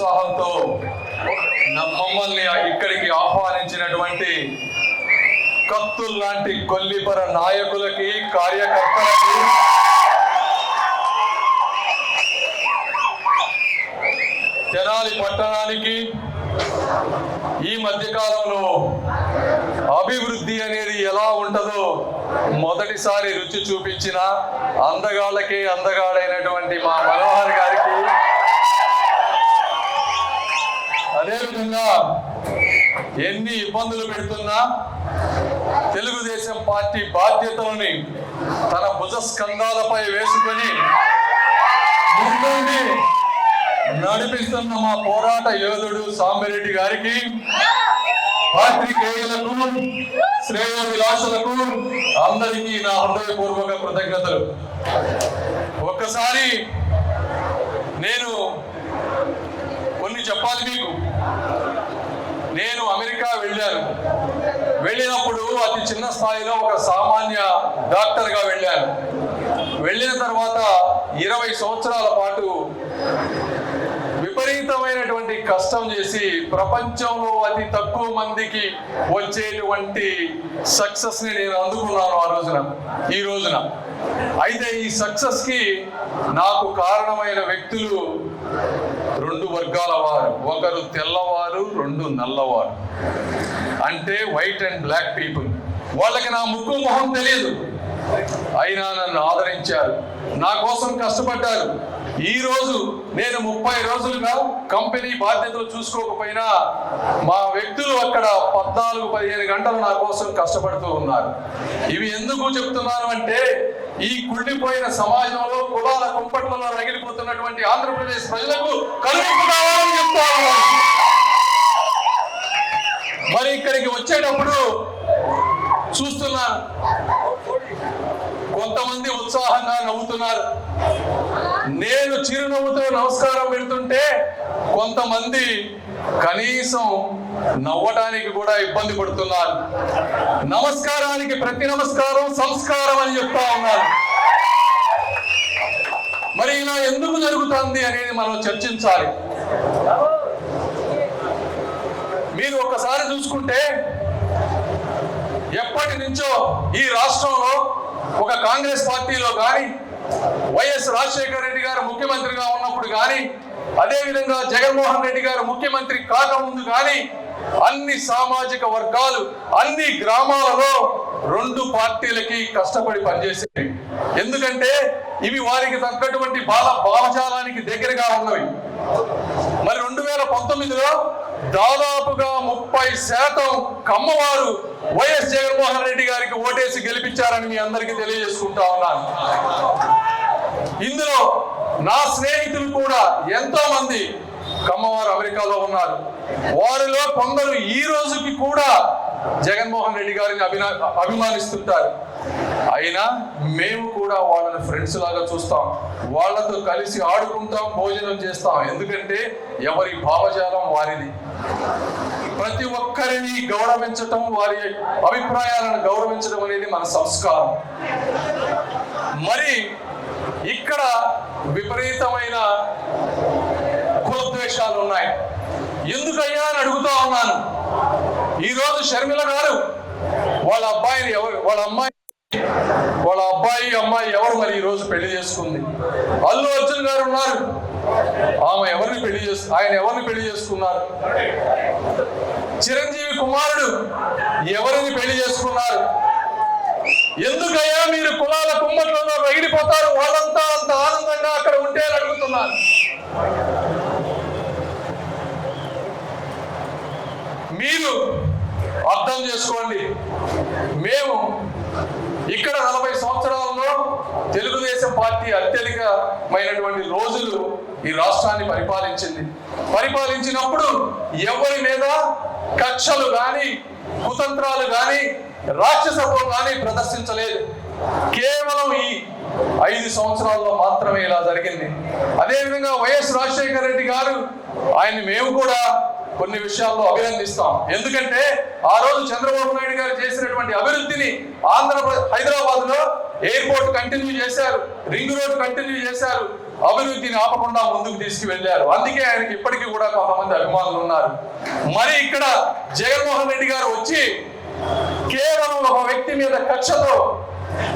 ఉత్సాహంతో మమ్మల్ని ఇక్కడికి ఆహ్వానించినటువంటి కత్తుల్ లాంటి కొల్లిపర నాయకులకి కార్యకర్తలకి తెనాలి పట్టణానికి ఈ మధ్యకాలంలో అభివృద్ధి అనేది ఎలా ఉంటుందో మొదటిసారి రుచి చూపించిన అందగాళ్ళకే అందగాడైనటువంటి మా మనోహర్ గారికి అదేవిధంగా ఎన్ని ఇబ్బందులు పెడుతున్నా తెలుగుదేశం పార్టీ బాధ్యతలని తన భుజ స్కంధాలపై వేసుకొని ముందుండి నడిపిస్తున్న మా పోరాట యోధుడు సాంబిరెడ్డి గారికి పాత్రికేయులకు శ్రేయ విలాసులకు అందరికీ నా హృదయపూర్వక కృతజ్ఞతలు. ఒక్కసారి నేను కొన్ని చెప్పాలి మీకు. నేను అమెరికా వెళ్ళాను. వెళ్ళినప్పుడు అతి చిన్న స్థాయిలో ఒక సామాన్య డాక్టర్గా వెళ్ళాను. వెళ్ళిన తర్వాత ఇరవై సంవత్సరాల పాటు విపరీతమైనటువంటి కష్టం చేసి ప్రపంచంలో అతి తక్కువ మందికి వచ్చేటువంటి సక్సెస్ని నేను అందుకున్నాను ఆ రోజున ఈ రోజున. అయితే ఈ సక్సెస్కి నాకు కారణమైన వ్యక్తులు వర్గాల వారు. ఒకరు తెల్లవారు రెండు నల్లవారు. అంటే వైట్ అండ్ బ్లాక్ పీపుల్ వాళ్ళకి నా ముక్కు మొహం తెలియదు అయినా నన్ను ఆదరించారు. నా కోసం కష్టపడ్డారు. ఈ రోజు నేను ముప్పై రోజులుగా కంపెనీ బాధ్యతలు చూసుకోకపోయినా మా వ్యక్తులు అక్కడ పద్నాలుగు పదిహేను గంటలు నా కోసం కష్టపడుతూ ఉన్నారు. ఇవి ఎందుకు చెప్తున్నాను అంటే ఈ కుళ్ళిపోయిన సమాజంలో కులాల కుంపట్లలో రగిలిపోతున్నటువంటి ఆంధ్రప్రదేశ్ ప్రజలకు కలుపు కావాలని మరి ఇక్కడికి వచ్చేటప్పుడు చూస్తున్నాను కొంతమంది ఉత్సాహంగా నవ్వుతున్నారు. నేను చిరునవ్వుతో నమస్కారం పెడుతుంటే కొంతమంది కనీసం నవ్వటానికి కూడా ఇబ్బంది పడుతున్నారు. నమస్కారానికి ప్రతి నమస్కారం సంస్కారం అని చెప్తా ఉన్నారు. మరి ఇలా ఎందుకు జరుగుతుంది అనేది మనం చర్చించాలి. మీరు ఒక్కసారి చూసుకుంటే ఎప్పటి నుంచో ఈ రాష్ట్రంలో ఒక కాంగ్రెస్ పార్టీలో కానీ వైఎస్ రాజశేఖర రెడ్డి గారు ముఖ్యమంత్రిగా ఉన్నప్పుడు కానీ అదేవిధంగా జగన్మోహన్ రెడ్డి గారు ముఖ్యమంత్రి కాకముందు కానీ అన్ని సామాజిక వర్గాలు అన్ని గ్రామాలలో రెండు పార్టీలకి కష్టపడి పనిచేసేవి. ఎందుకంటే ఇవి వారికి తగ్గటువంటి బాల భావజాలానికి దగ్గరగా ఉన్నవి. మరి రెండు వేల పంతొమ్మిదిలో దాదాపుగా ముప్పై శాతం కమ్మవారు వైఎస్ జగన్మోహన్ రెడ్డి గారికి ఓటేసి గెలిపించారని మీ అందరికీ తెలియజేసుకుంటా ఉన్నాను. ఇందులో నా స్నేహితులు కూడా ఎంతో మంది కమ్మవారు అమెరికాలో ఉన్నారు. వారిలో కొందరు ఈ రోజుకి కూడా జగన్మోహన్ రెడ్డి గారిని అభినా అభిమానిస్తుంటారు. అయినా మేము కూడా వాళ్ళని ఫ్రెండ్స్ లాగా చూస్తాం. వాళ్ళతో కలిసి ఆడుకుంటాం భోజనం చేస్తాం. ఎందుకంటే ఎవరి భావజాలం వారిది. ప్రతి ఒక్కరిని గౌరవించటం వారి అభిప్రాయాలను గౌరవించడం అనేది మన సంస్కారం. మరి ఇక్కడ విపరీతమైన కులద్వేషాలు ఉన్నాయి. ఎందుకయ్యా అని అడుగుతా ఉన్నాను. ఈరోజు షర్మిల గారు వాళ్ళ అబ్బాయిని ఎవరు వాళ్ళ అమ్మాయి వాళ్ళ అబ్బాయి అమ్మాయి ఎవరు మరి ఈ రోజు పెళ్ళి చేసుకుంది? అల్లు అర్జున్ గారు ఉన్నారు. ఆమె ఎవరిని పెళ్ళి చేసు ఆయన ఎవరిని పెళ్ళి చేసుకున్నారు? చిరంజీవి కుమారుడు ఎవరిని పెళ్ళి చేసుకున్నారు? ఎందుకయ్యా మీరు కులాల కుమ్మట్లలో రగిలిపోతారు? వాళ్ళంతా అంత ఆనందంగా అక్కడ ఉంటే అని అడుగుతున్నారు. మీరు అర్థం చేసుకోండి. మేము ఇక్కడ నలభై సంవత్సరాలు పార్టీ అత్యధికమైనటువంటి రోజులు ఈ రాష్ట్రాన్ని పరిపాలించింది. పరిపాలించినప్పుడు ఎవరి మీద కక్షలు కానీ కుతంత్రాలు కానీ రాక్షసత్వం కానీ ప్రదర్శించలేదు. కేవలం ఈ ఐదు సంవత్సరాల్లో మాత్రమే ఇలా జరిగింది. అదేవిధంగా వైఎస్ రాజశేఖర రెడ్డి గారు ఆయన్ని మేము కూడా కొన్ని విషయాల్లో అభినందిస్తాం. ఎందుకంటే ఆ రోజు చంద్రబాబు నాయుడు గారు చేసినటువంటి అభివృద్ధిని ఆంధ్రప్రదేశ్ హైదరాబాద్లో ఎయిర్పోర్ట్ కంటిన్యూ చేశారు. రింగ్ రోడ్ కంటిన్యూ చేశారు. అభివృద్ధిని ఆపకుండా ముందుకు తీసుకువెళ్ళారు అందుకే ఆయనకి ఇప్పటికీ కూడా కొంతమంది అభిమానులు ఉన్నారు. మరి ఇక్కడ జగన్మోహన్ రెడ్డి గారు వచ్చి కేవలం ఒక వ్యక్తి మీద కక్షతో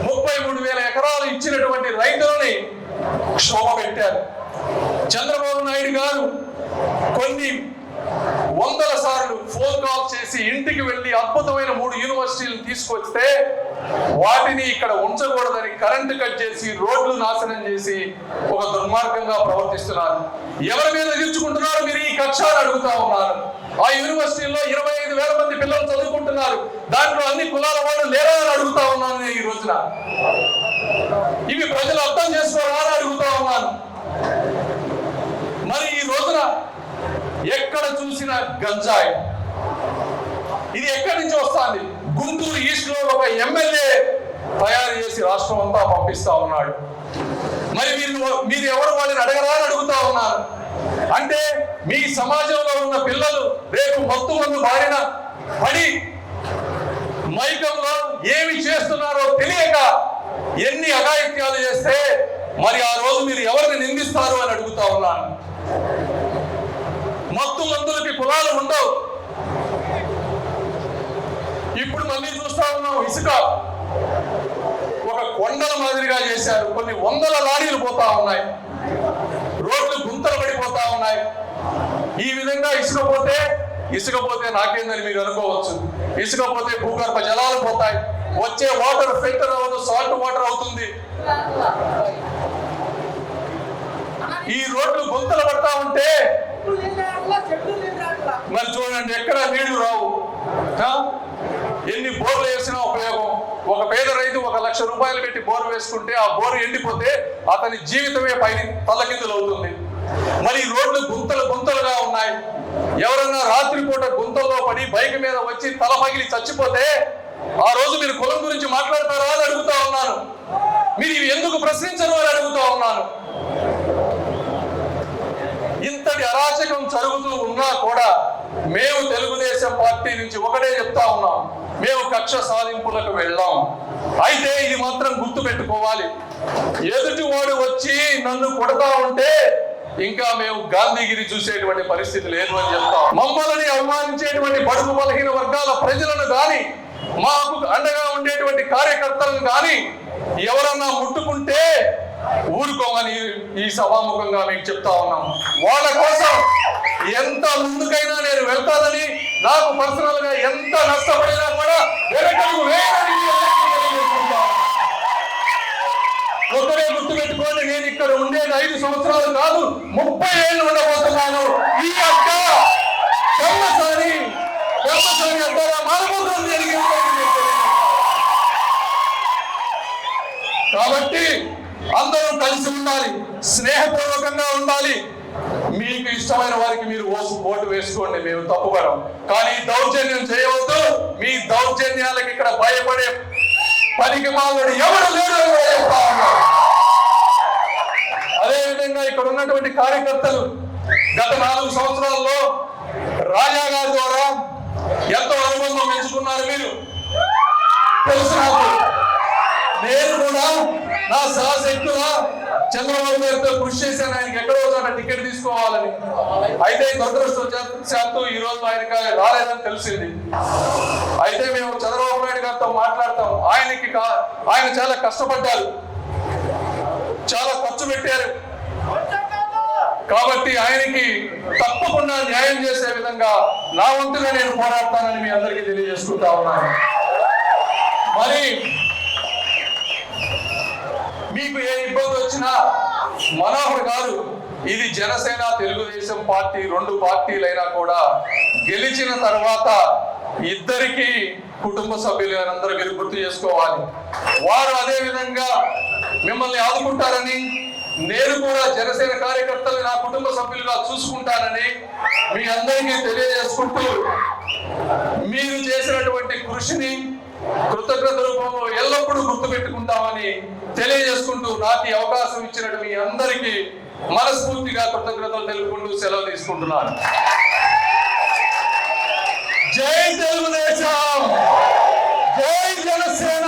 ముప్పై మూడు వేల ఎకరాలు ఇచ్చినటువంటి రైతులని క్షోభ పెట్టారు. చంద్రబాబు నాయుడు గారు కొన్ని వందల సార్లు ఫోన్ కాల్ చేసి ఇంటికి వెళ్ళి అద్భుతమైన మూడు యూనివర్సిటీలు తీసుకొస్తే వాటిని ఇక్కడ ఉంచకూడదని కరెంటు కట్ చేసి రోడ్లు నాశనం చేసి ఒక దుర్మార్గంగా ప్రవర్తిస్తున్నారు. ఎవరి మీద తీర్చుకుంటున్నారు మీరు? ఈ కక్షాలు అడుగుతా ఉన్నారు. ఆ యూనివర్సిటీల్లో ఇరవై ఐదు వేల మంది పిల్లలు చదువుకుంటున్నారు. దాంట్లో అన్ని కులాల వాళ్ళు లేరా అని అడుగుతా ఉన్నాను ఈ రోజున. ఇవి ప్రజలు అర్థం చేసుకోరా అని అడుగుతా ఉన్నాను మరి ఈ రోజున ఎక్కడ చూసిన గంజాయి. ఇది ఎక్కడి నుంచి వస్తుంది? గుంటూరు ఈస్ట్లో ఒక ఎమ్మెల్యే తయారు చేసి రాష్ట్రం అంతా పంపిస్తా ఉన్నాడు. మరి మీరు మీరు ఎవరు వాళ్ళని అడగరా అని అడుగుతా ఉన్నారు. అంటే మీ సమాజంలో ఉన్న పిల్లలు రేపు మత్తు మందు బారిన పడి మైకంలో ఏమి చేస్తున్నారో తెలియక ఎన్ని అఘాయిత్యాలు చేస్తే మరి ఆ రోజు మీరు ఎవరిని నిందిస్తారు అని అడుగుతా ఉన్నాను. భక్తులందరికీ కులాలు ఉండవు. ఇప్పుడు మళ్ళీ చూస్తా ఉన్నాం ఇసుక. ఒక కొండల మాదిరిగా చేశారు. కొన్ని వందల లారీలు పోతా ఉన్నాయి. రోడ్లు గుంతలు పడిపోతా ఉన్నాయి. ఈ విధంగా ఇసుక పోతే ఇసుక పోతే నాకేందని మీరు అనుకోవచ్చు. ఇసుక పోతే భూగర్భ జలాలు పోతాయి. వచ్చే వాటర్ ఫిల్టర్ అవ్వదు సాల్ట్ వాటర్ అవుతుంది. ఈ రోడ్లు గుంతలు పడతా ఉంటే మరి చూడండి ఎక్కడ నీళ్ళు రావు? ఎన్ని బోర్లు వేసినా ఉపయోగం. ఒక పేద రైతు ఒక లక్ష రూపాయలు పెట్టి బోర్ వేసుకుంటే ఆ బోర్ ఎండిపోతే అతని జీవితమే పైన తల్లకిందులు అవుతుంది. మరి ఈ రోడ్లు గుంతలు గుంతలుగా ఉన్నాయి. ఎవరన్నా రాత్రిపూట గుంతల్లో పడి బైక్ మీద వచ్చి తల పగిలి చచ్చిపోతే ఆ రోజు మీరు కులం గురించి మాట్లాడతారా అని అడుగుతా ఉన్నాను. మీరు ఇవి ఎందుకు ప్రశ్నించరు అని అడుగుతా ఉన్నాను. ఎంతటి అరాచకం జరుగుతూ ఉన్నా కూడా మేము తెలుగుదేశం పార్టీ నుంచి ఒకటే చెప్తా ఉన్నాం. మేము కక్ష సాధింపులకు వెళ్ళాం. అయితే ఇది మాత్రం గుర్తు పెట్టుకోవాలి ఎదుటివాడు వచ్చి నన్ను కొడతా ఉంటే ఇంకా మేము గాంధీగిరి చూసేటువంటి పరిస్థితి లేదు అని చెప్తాం. మమ్మల్ని అవమానించేటువంటి బడుగు బలహీన వర్గాల ప్రజలను గాని మాకు అండగా ఉండేటువంటి కార్యకర్తలను గాని ఎవరన్నా ముట్టుకుంటే ఊరుకోమని ఈ సభాముఖంగా మీకు చెప్తా ఉన్నాం. వాళ్ళ కోసం ఎంత ముందుకైనా నేను వెళ్తానని నాకు పర్సనల్గా ఎంత నష్టపడినా కూడా వెనకడుగు ఒకరే గుర్తు పెట్టుకోండి నేను ఇక్కడ ఉండేది ఐదు సంవత్సరాలు కాదు ముప్పై ఏళ్ళు ఉండబోతున్నాను. ఈ అక్క బ్రహ్మచారి బ్రహ్మచారి అంటారా మారబోతుంది జరిగింది కాబట్టి అందరం కలిసి ఉండాలి స్నేహపూర్వకంగా ఉండాలి. మీకు ఇష్టమైన వారికి మీరు ఓసు ఓటు వేసుకోండి మేము తప్పుపడం కానీ దౌర్జన్యం చేయవద్దు. మీ దౌర్జన్యాలకు ఇక్కడ భయపడే పనికి మాలోడు ఎవరు లేడు అదేవిధంగా ఇక్కడ ఉన్నటువంటి కార్యకర్తలు గత నాలుగు సంవత్సరాల్లో రాజా గారి ద్వారా ఎంతో అనుబంధం పెంచుకున్నారు మీరు. తెలుసు నాకు. నా సహశక్తుల చంద్రబాబు గారితో కృషి చేశాను. ఆయనకి ఎక్కడో చోట టికెట్ తీసుకోవాలని. అయితే దురదృష్టవశాత్తు ఈ రోజు ఆయనకి రాలేదని తెలిసింది. అయితే మేము చంద్రబాబు నాయుడు గారితో మాట్లాడతాం. ఆయనకి కా- ఆయన చాలా కష్టపడ్డారు. చాలా ఖర్చు పెట్టారు. కాబట్టి ఆయనకి తప్పకుండా న్యాయం చేసే విధంగా నా వంతుగా నేను పోరాడతానని మీ అందరికీ తెలియజేసుకుంటా ఉన్నాను. మరి మీకు ఏ ఇబ్బంది వచ్చినా మనోహర్ గారు ఇది జనసేన తెలుగుదేశం పార్టీ రెండు పార్టీలైనా కూడా గెలిచిన తర్వాత ఇద్దరికి కుటుంబ సభ్యులు అందరూ మీరు గుర్తు చేసుకోవాలి. వారు అదే విధంగా మిమ్మల్ని ఆదుకుంటారని నేను కూడా జనసేన కార్యకర్తలు నా కుటుంబ సభ్యులుగా చూసుకుంటానని మీ అందరికీ తెలియజేసుకుంటూ మీరు చేసినటువంటి కృషిని కృతజ్ఞత రూపంలో ఎల్లప్పుడూ గుర్తుపెట్టుకుంటామని తెలియజేసుకుంటూ నాకు అవకాశం ఇచ్చినట్టు మీ అందరికీ మనస్ఫూర్తిగా కృతజ్ఞతలు తెలుపుకుంటూ సెలవు తీసుకుంటున్నాను. జై తెలుగుదేశం! జై జనసేన!